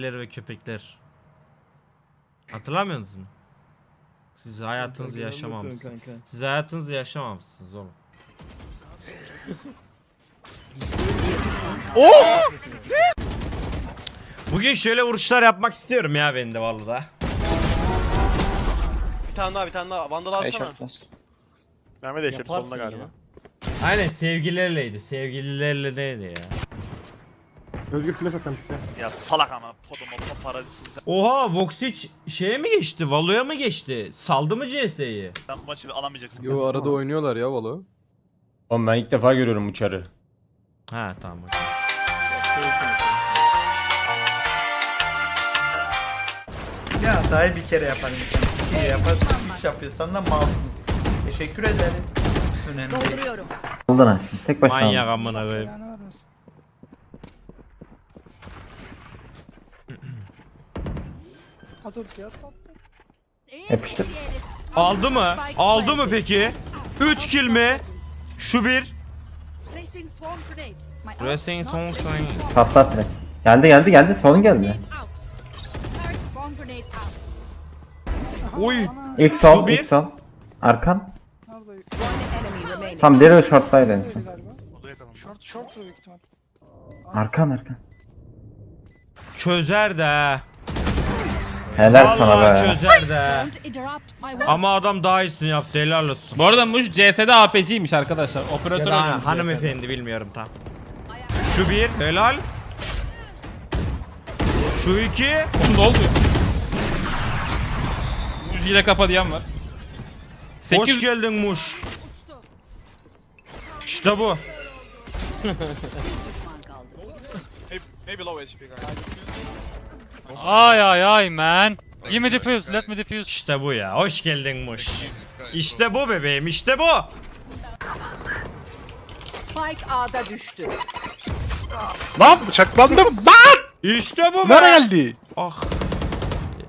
ve köpekler. Hatırlamıyorsunuz mu? Siz hayatınızı yaşamamışsınız. Siz hayatınızı yaşamamışsınız oğlum. Bugün şöyle vuruşlar yapmak istiyorum ya ben de vallahi. Bir tane daha bir tane daha. Vandal alsana. Mehmet Eşref Yaparsın solunda galiba. ya. Aynen sevgililerleydi. Sevgililerle neydi ya? Özgür flash atlamış ya. Ya salak ama podomo parazitsin Oha Voxic şeye mi geçti? Valo'ya mı geçti? Saldı mı CS'yi? sen bu maçı alamayacaksın. Yo arada oynuyorlar ya valo. Oğlum ben ilk defa görüyorum uçarı. Ha tamam. okey. Ya hatayı bir kere yaparım. İki kere yaparsın, üç yapıyorsan da malsın. Teşekkür ederim. Önemli değil. Dolduruyorum. Soldan açtım. Tek başına Manyak amına koyayım. Yapıştır. Aldı mı? Aldı mı peki? 3 kill mi? Şu bir. Not song saying. Patlat direkt. Geldi geldi geldi. Solun geldi. Oy. İlk sol, ilk sol. Arkan. Tam Daryl short'taydı en son. Oda yakalım. Arkan arkan. Çözer de ha. Helal sana Vallahi be. çözer de ha. Don't interrupt my work. Ama adam daha iyisini yaptı helal olsun. Bu arada Muş CS'de APC'ymiş arkadaşlar. Ya Operatör da oynuyormuş hanımefendi bilmiyorum tam. Şu bir helal. Şu iki. CS'de. Oğlum ne oldu? Muş hile kapa diyen var. Hoş 8 geldin Muş. İşte bu. Maybe low HP guys. Ay ay ay man. Give me defuse, let me defuse. İşte bu ya. Hoş geldin Muş. İşte bu bebeğim işte bu. Spike A'da düştü. Lan bıçaklandım. Lan! İşte bu be. Nereye geldi? Ah.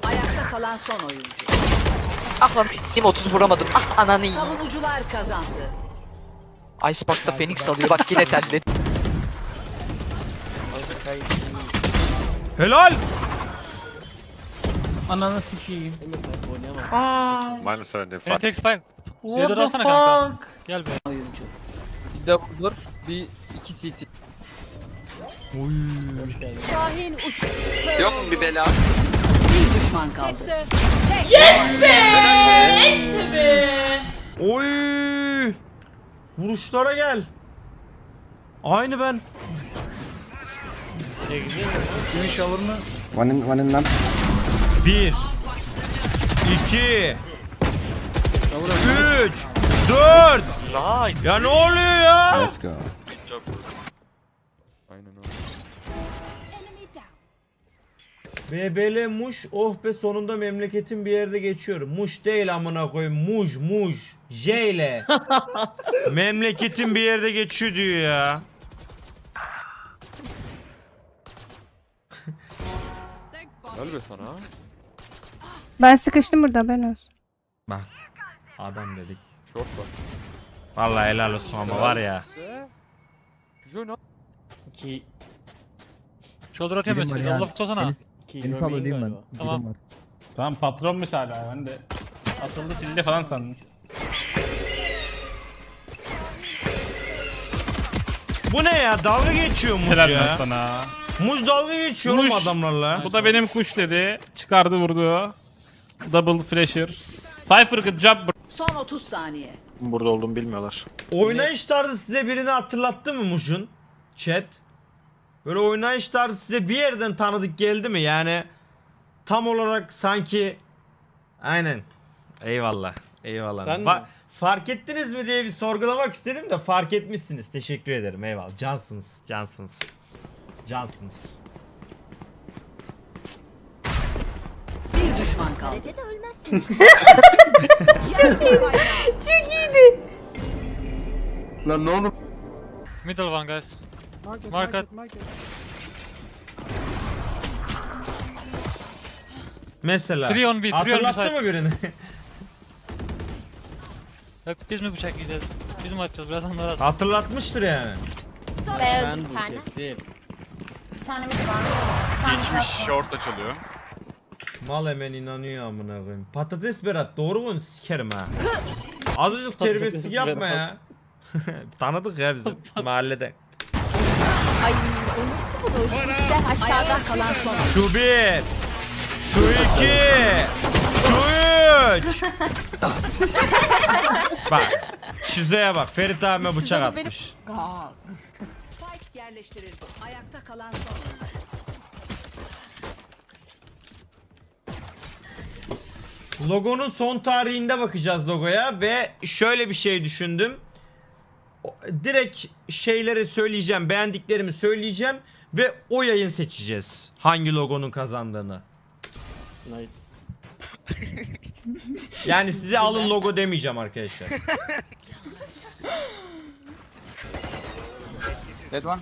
Ayakta kalan son oyuncu. Ah lan benim 30 vuramadım. Ah ananı yiyeyim. Savunucular kazandı. Icebox'ta Phoenix alıyor bak yine telli. Helal. Ananı sikeyim. Minus 70. Beni tek spike. Z'ye doğru alsana kanka. Gel be. Oyuncu. Bir double door, bir iki CT. Şahin uç. Yok mu bir bela? Bir düşman kaldı. Oy! Vuruşlara gel. Aynı ben. One in, one in lamp. Bir. iki, Üç. Dört. Nice. Ya ne oluyor ya? Let's go. Aynen öyle. BBL Muş oh be sonunda memleketin bir yerde geçiyorum. Muş değil amına koyayım. Muş Muş. J ile. memleketin bir yerde geçiyor diyor ya. Helal be sana. Ben sıkıştım burada ben olsun. Bak. Adam dedik. Short var. Vallahi helal olsun ama var ya. Güzel? Shoulder Birim var Mesut. yani. Allah tutsana. Enis, Enis al ödeyim ben. Tamam. Var. Tamam patronmuş hala ben de. Atıldı sildi falan sandım. Bu ne ya? Dalga geçiyor Muş Helal ya. sana. Muş dalga geçiyor oğlum adamlarla. Bu da benim kuş dedi. Çıkardı vurdu. Double flasher. Cypher good job bro. Son 30 saniye. Burada olduğumu bilmiyorlar. Oynayış tarzı size birini hatırlattı mı Muş'un? Chat. Böyle oynayış tarzı size bir yerden tanıdık geldi mi? Yani tam olarak sanki aynen. Eyvallah. Eyvallah. Fa- fark ettiniz mi diye bir sorgulamak istedim de fark etmişsiniz. Teşekkür ederim. Eyvallah. Cansınız. Cansınız. Cansınız. Bir düşman kaldı. Lan ne oldu? Middle one guys. Market. Mesela. Three on B, three on B side. mı birini? Yok biz mi bıçak yiyeceğiz? Biz mi atacağız? Biraz onlara Hatırlatmıştır yani. Son Ben bir tane. tane mid var. Geçmiş short açılıyor. Mal hemen inanıyor amına koyayım. Patates Berat doğru mu sikerim ha. Azıcık terbiyesizlik yapma ya. Tanıdık ya bizim mahallede. Ay o nasıl vuruş? Midde aşağıda kalan son. Şu bir. Şu iki. Şu üç. bak. Şizoya bak. Ferit abime bıçak atmış. Spike yerleştirildi. Ayakta kalan son. Logonun son tarihinde bakacağız logoya ve şöyle bir şey düşündüm. Direkt şeyleri söyleyeceğim, beğendiklerimi söyleyeceğim ve o yayın seçeceğiz. Hangi logonun kazandığını. Nice. Yani size alın logo demeyeceğim arkadaşlar. Dead one.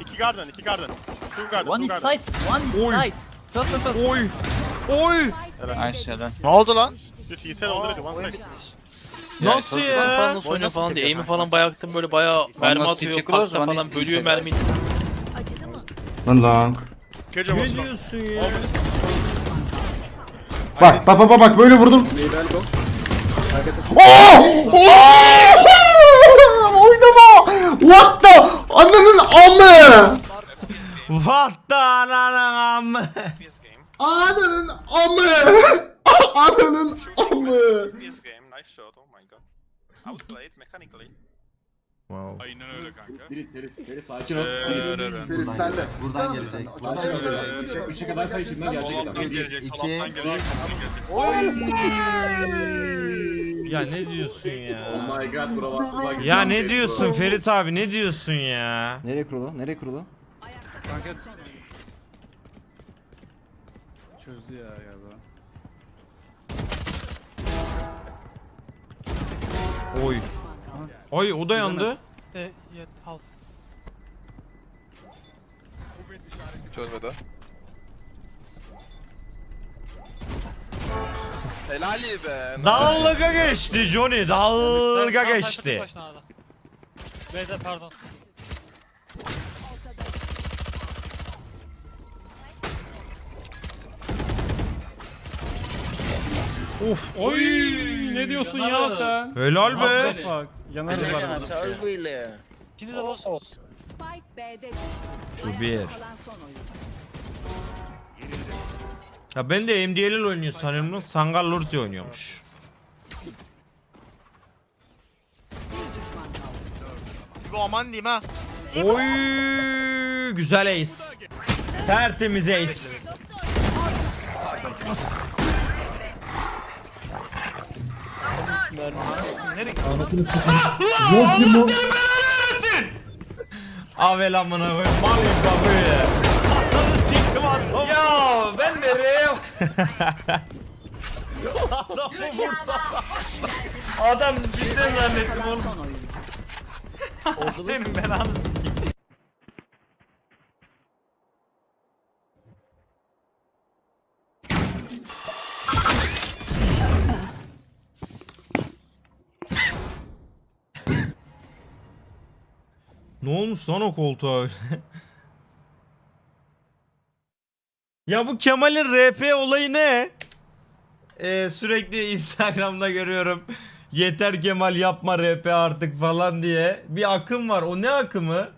İki garden, iki garden. Two garden, One is site. One is Oy. and first. Oy! Oy! Ne oldu lan? He said already one side. Nasıl ya? Oyunu falan diye aim'i falan bayağı attım böyle bayağı mermi atıyor parkta falan bölüyor mermiyi. Acıdı mı? One long. Kejo Ne long. diyorsun ya? Bak bak bak bak böyle vurdum. Oynama! What the? Ananın amı! What the ananın amı? Ananın amı! Ananın amı! This game, nice shot, oh my god. Outplayed mechanically. Wow. Aynen öyle kanka. Ferit, Ferit, Ferit sakin ol. Ferit, Ferit sen de. Buradan gelecek. Buradan gelecek. Üçe kadar say şimdiden gelecek adam. Salaptan gelecek, gelecek, salaptan gelecek. Ya ne diyorsun ya? Oh my god bro bak. Ya ne diyorsun Ferit abi ne diyorsun ya? Nereye kurulu? Nereye kurulu? Çözdü ya galiba. Oy. Oy o da yandı. Çözmedi. Helali be. Dalga geçti Johnny dalga geçti. Beyler pardon. Uf. Oy ne diyorsun ya sen? Helal What the be. fuck? Yanarız var. İkiniz de olsunuz. Spike B'de düştü. Şu bir. Ayakta kalan son oyun. Ya ben de MDL'il oynuyor sanıyorum lan. Sangal Lurzi oynuyormuş. Bir düşman kaldı. Bu aman diyeyim ha. Oy güzel ace. Tertemiz ace. Avel amına koyayım. Mal kapıyı. Ya ben nereye? Adamı vursana. Adam cidden zannettim oğlum. Senin belanı sikeyim. Ne olmuş lan o koltuğa öyle? ya bu Kemal'in RP olayı ne? Ee, sürekli Instagram'da görüyorum. Yeter Kemal yapma RP artık falan diye. Bir akım var. O ne akımı?